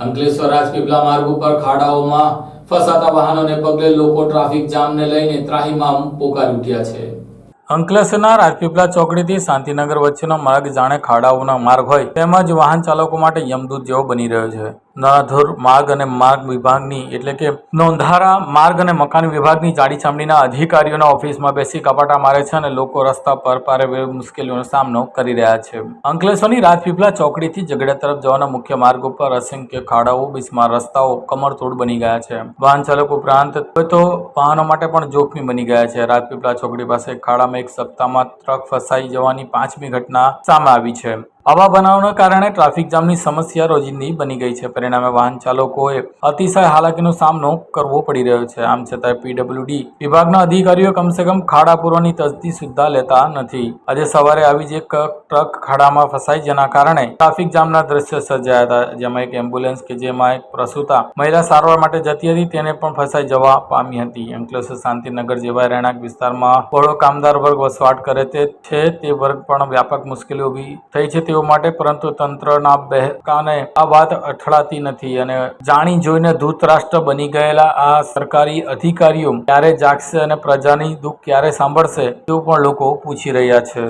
અંકલેશ્વર રાજપીપળા માર્ગ ઉપર ખાડાઓમાં ફસાતા વાહનોને પગલે લોકો ટ્રાફિક જામને લઈને ત્રાહીમામ પોકારી ઉઠ્યા છે. અંકલેશ્વરના રાજપીપળા ચોકડીથી શાંતિનગર વચ્ચેનો માર્ગ જાણે ખાડાઓનો માર્ગ હોય, તેમજ વાહન ચાલકો માટે યમદૂત જેવો બની રહ્યો છે. નાધુર માર્ગ અને માર્ગ વિભાગની, એટલે કે નોંધારા માર્ગ અને મકાન વિભાગની જાડી ચામડીના અધિકારીઓના ઓફિસમાં બેસી કપાટા મારે છે અને લોકો રસ્તા પર પારે મુશ્કેલીઓનો સામનો કરી રહ્યા છે. અંકલેશ્વરની રાજપીપળા ચોકડીથી ઝઘડા તરફ જવાના મુખ્ય માર્ગ ઉપર અસંખ્ય ખાડાઓ, બિસ્માર રસ્તાઓ, કમરતોડ બની ગયા છે. વાહન ચાલકો ઉપરાંત તો વાહનો માટે પણ જોખમી બની ગયા છે. રાજપીપળા ચોકડી પાસે ખાડામાં એક સપ્તાહમાં ટ્રક ફસાઈ જવાની પાંચમી ઘટના સામે આવી છે. આવા બનાવના કારણે ટ્રાફિક જામની સમસ્યા રોજિંદી બની ગઈ છે. પરિણામે વાહન ચાલકોએ અતિશય હાલાકીનો સામનો કરવો પડી રહ્યો છે. આમ છતાં પીડબ્લ્યુડી વિભાગના અધિકારીઓ કમસે કમ ખાડા પૂરવાની તસ્દી સુદ્ધા લેતા નથી. આજે સવારે આવી જ એક ટ્રક ખાડામાં ફસાઈ જેના કારણે ટ્રાફિક જામના દ્રશ્ય સર્જાયા હતા, જેમાં એક એમ્બ્યુલન્સ કે જેમાં એક પ્રસૂતા મહિલા સારવાર માટે જતી હતી, તેને પણ ફસાઈ જવા પામી હતી. અંકલેશ્વર શાંતિનગર જેવા રહેણાંક વિસ્તારમાં બહોળો કામદાર વર્ગ વસવાટ કરે તે છે. તે વર્ગ પણ વ્યાપક મુશ્કેલીઓ ઊભી થઈ છે. તેઓ માટે, પરંતુ તંત્રના બહેકાને આ વાત અથડાતી નથી અને જાણી જોઈને ધૂતરાષ્ટ્ર બની ગયેલા આ સરકારી અધિકારીઓ ક્યારે જાગશે અને પ્રજાની દુઃખ ક્યારે સાંભળશે તેવું પણ લોકો પૂછી રહ્યા છે.